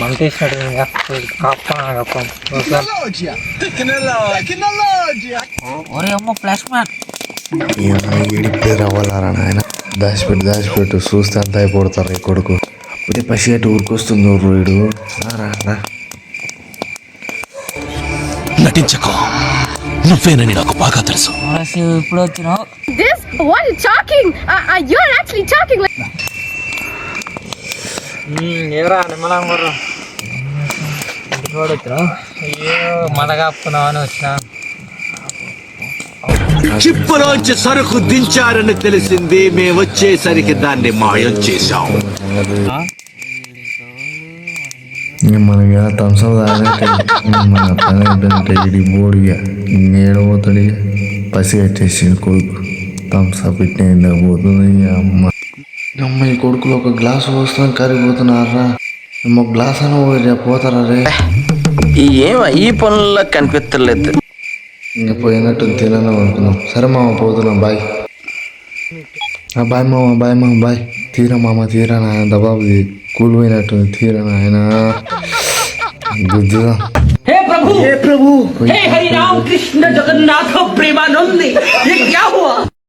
మంటేసినాడు ఇంకా కప్పం ఒరే అమ్మ ఫ్లాష్ మ్యాన్ ఇడిపే రావాలరా నాయన? దాచిపెట్టు దాచిపెట్టు. చూస్తే అంత అయిపోతారు ఈ కొడుకు. అప్పుడే పసిగట్టి ఊరికొస్తుంది రోయుడు రా రా. నటించకు. నువ్వేనని నాకు బాగా తెలుసు. ఇప్పుడు వచ్చినావు. This? What you talking? Uh, uh, you're actually talking like. ఎవరా నిమ్మలం కూడా వచ్చినా అయ్యో మన కప్పుకున్నామని వచ్చినా చిప్పులోంచి సరుకు దించారని తెలిసింది మేము వచ్చేసరికి దాన్ని మాయం చేశాం మనకి తాగినట్టే మన పని బోడిగా ఇంకేడబోతాడు ఇక పసి కట్టేసి కొడుకు ఇట్నే ఎండకు పోతుంది ఇక అమ్మ అమ్మ ఈ కొడుకులు ఒక గ్లాసు వస్తాం కరిగిపోతున్నారా ఏమో గ్లాస్ అని రేపు పోతారా రే? ఏం ఈ పనుల్లో కనిపించలేదు ఇంకా పోయినట్టు తినను అనుకున్నాం సరే మామ పోతున్నాం. బాయ్. బాయ్ మామ బాయ్ మామ బాయ్. తీరా మామ తీరా నాయన. దబాబు కూలిపోయినట్టు తీరా నాయన. గుద్దుదాం. ప్రభు హే ప్రభు హే హరి రామ కృష్ణ జగన్నాథ ప్రేమానంది.